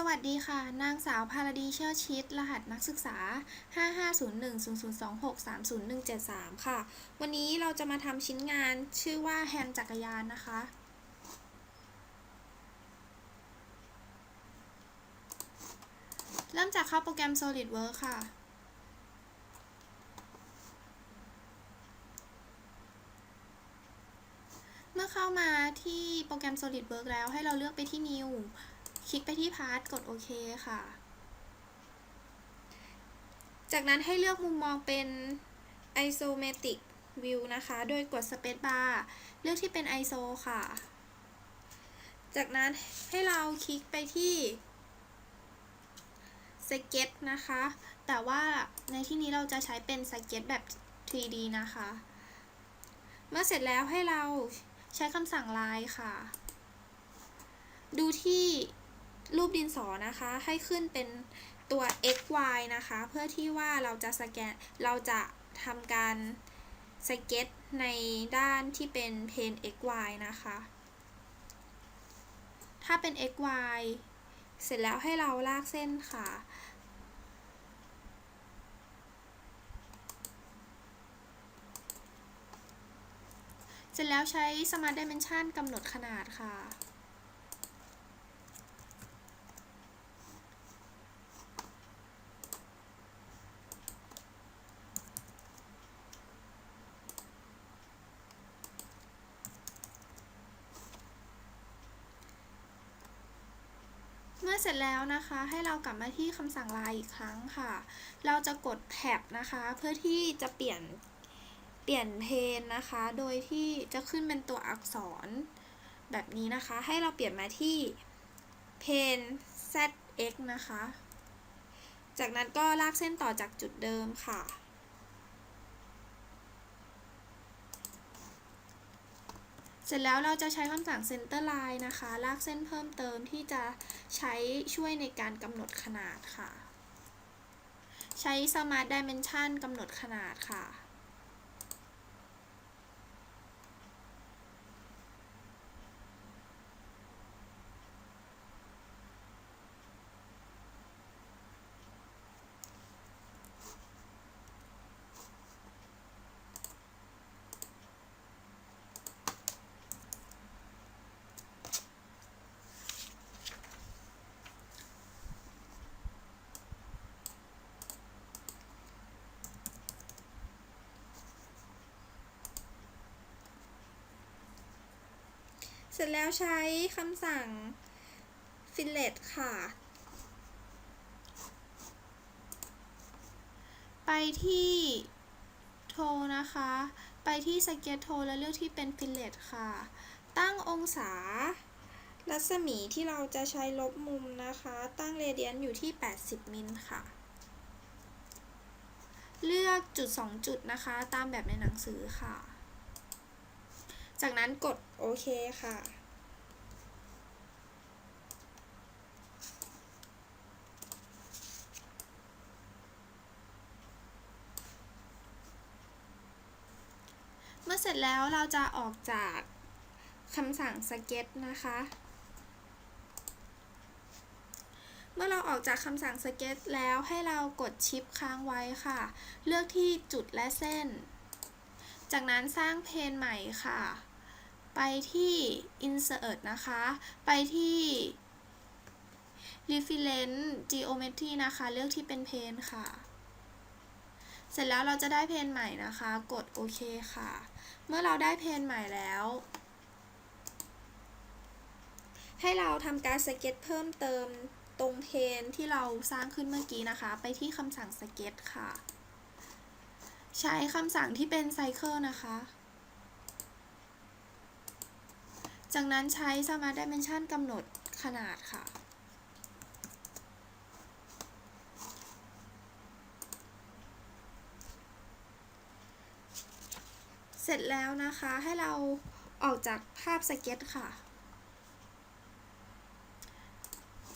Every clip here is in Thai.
สวัสดีค่ะ นางสาวพาราดีเชอร์ชิด รหัสนักศึกษา 550100263013ค่ะ วันนี้เราจะมาทำชิ้นงานชื่อว่าแฮนด์จักรยานนะคะ เริ่มจากเข้าโปรแกรม SolidWorks ค่ะ เมื่อเข้ามาที่โปรแกรม SolidWorks แล้วให้เราเลือกไปที่ New คลิกไปที่ Part กดโอเคค่ะ จากนั้นให้เลือกมุมมองเป็น Isometric View นะคะ โดยกด Space Bar เลือกที่เป็น ISO ค่ะ จากนั้นให้เราคลิกไปที่ Sketch นะคะ แต่ว่าในที่นี้เราจะใช้เป็น Sketch แบบ 3D นะคะ เมื่อเสร็จแล้วให้เราใช้คำสั่ง Line ค่ะ ดูที่ รูปดินสอนะคะให้ขึ้นเป็นตัว x y นะคะ เพื่อที่ว่าเราจะสแกนเราจะทำการสเก็ตในด้านที่เป็นเพน x y นะคะ ถ้าเป็น x y เสร็จแล้วให้เราลากเส้นค่ะ เสร็จแล้วใช้ Smart Dimension กำหนดขนาดค่ะ มื่อเสร็จแล้วนะคะให้เรากลับมาที่คำสั่งลายอีกครั้งค่ะ เราจะกดแท็บนะคะ เพื่อที่จะเปลี่ยนเปลี่ยนเพนนะคะ โดยที่จะขึ้นเป็นตัวอักษรแบบนี้นะคะ ให้เราเปลี่ยนมาที่เพน zx นะคะ จากนั้นก็ลากเส้นต่อจากจุดเดิมค่ะ เสร็จแล้วเราจะใช้คำสั่ง center line นะคะ ลากเส้นเพิ่มเติมที่จะใช้ช่วยในการกำหนดขนาดค่ะ ใช้ smart dimension กำหนดขนาดค่ะ เสร็จแล้วใช้คำสั่ง fillet ค่ะ ไปที่โทนะคะ ไปที่สเก็ตโทแล้วเลือกที่เป็น fillet ค่ะ ตั้งองศา รัศมีที่เราจะใช้ลบมุมนะคะ ตั้งเรเดียนอยู่ที่ 80 มิลค่ะ เลือกจุด 2 จุดนะคะ ตามแบบในหนังสือค่ะ จากนั้นกดโอเคค่ะ เมื่อเสร็จแล้วเราจะออกจากคำสั่งสเก็ตนะคะ เมื่อเราออกจากคำสั่งสเก็ตแล้วให้เรากดชิปค้างไว้ค่ะ เลือกที่จุดและเส้น จากนั้นสร้างเพนใหม่ค่ะ ไปที่ insert นะคะ ไปที่ reference geometry นะคะ เลือกที่เป็นเพนค่ะ เสร็จแล้วเราจะได้เพนใหม่นะคะ กดโอเคค่ะ เมื่อเราได้เพนใหม่แล้วให้เราทำการสเก็ตเพิ่มเติมตรงเพนที่เราสร้างขึ้นเมื่อกี้นะคะ ไปที่คำสั่งสเก็ตค่ะ ใช้คำสั่งที่เป็นไซเคิลนะคะ จากนั้นใช้ Smart Dimension กำหนดขนาดค่ะ เสร็จแล้วนะคะให้เราออกจากภาพสเก็ตค่ะ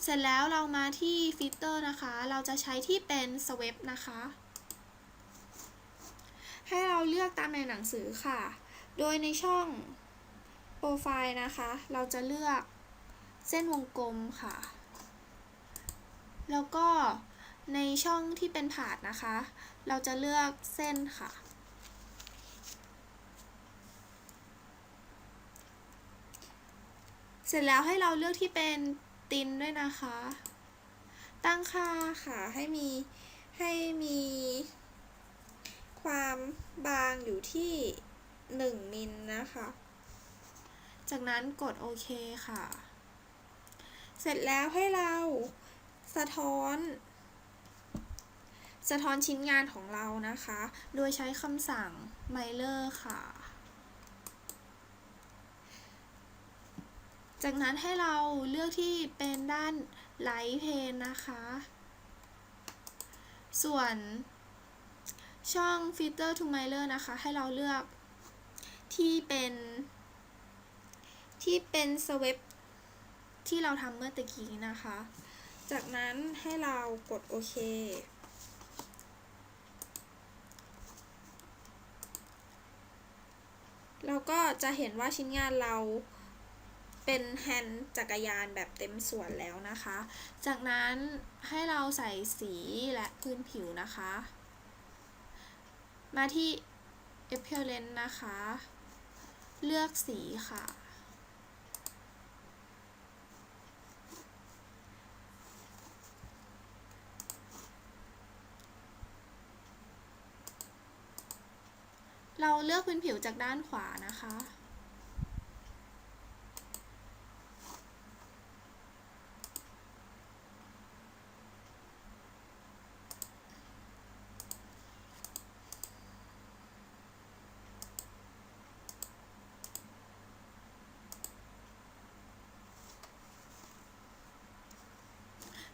เสร็จแล้วเรามาที่ฟิลเตอร์นะคะ เราจะใช้ที่เป็น Sweep นะคะ ให้เราเลือก ตามในหนังสือค่ะ โดยในช่องโปรไฟล์นะคะ เราจะเลือกเส้นวงกลมค่ะ แล้วก็ในช่องที่เป็นผาดนะคะ เราจะเลือกเส้นค่ะ เสร็จแล้วให้เราเลือกที่เป็นตินด้วยนะคะ ตั้งค่าค่ะ ให้มีให้มี บางอยู่ที่ 1 มิลนะคะ จากนั้นกดโอเคค่ะ เสร็จแล้วให้เราสะท้อน สะท้อนชิ้นงานของเรานะคะ โดยใช้คำสั่ง miler ค่ะ จากนั้นให้เราเลือกที่เป็นด้าน light pane นะคะ ส่วน ช่อง filter to miler นะคะ ให้เราเลือกที่เป็น ที่เป็น swap ที่เราทำเมื่อตะกี้นะคะ จากนั้นให้เรากดโอเค เราก็จะเห็นว่าชิ้นงานเราเป็นแฮนด์จักรยานแบบเต็มส่วนแล้วนะคะ จากนั้นให้เราใส่สีและพื้นผิวนะคะ มาที่ appearance นะคะ เลือกสีค่ะ เราเลือกพื้นผิวจากด้านขวานะคะ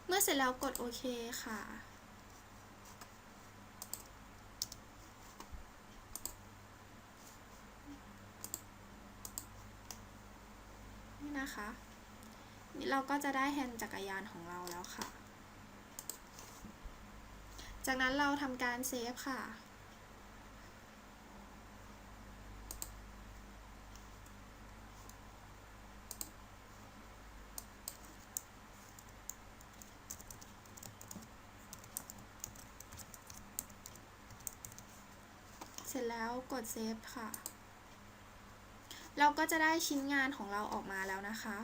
เมื่อเสร็จแล้วกดโอเคค่ะนี่นะคะนี่เราก็จะได้แฮนด์จักรยานของเราแล้วค่ะ จากนั้นเราทำการเซฟค่ะ เสร็จแล้วกดเซฟค่ะ เราก็จะได้ชิ้นงานของเราออกมาแล้วนะคะ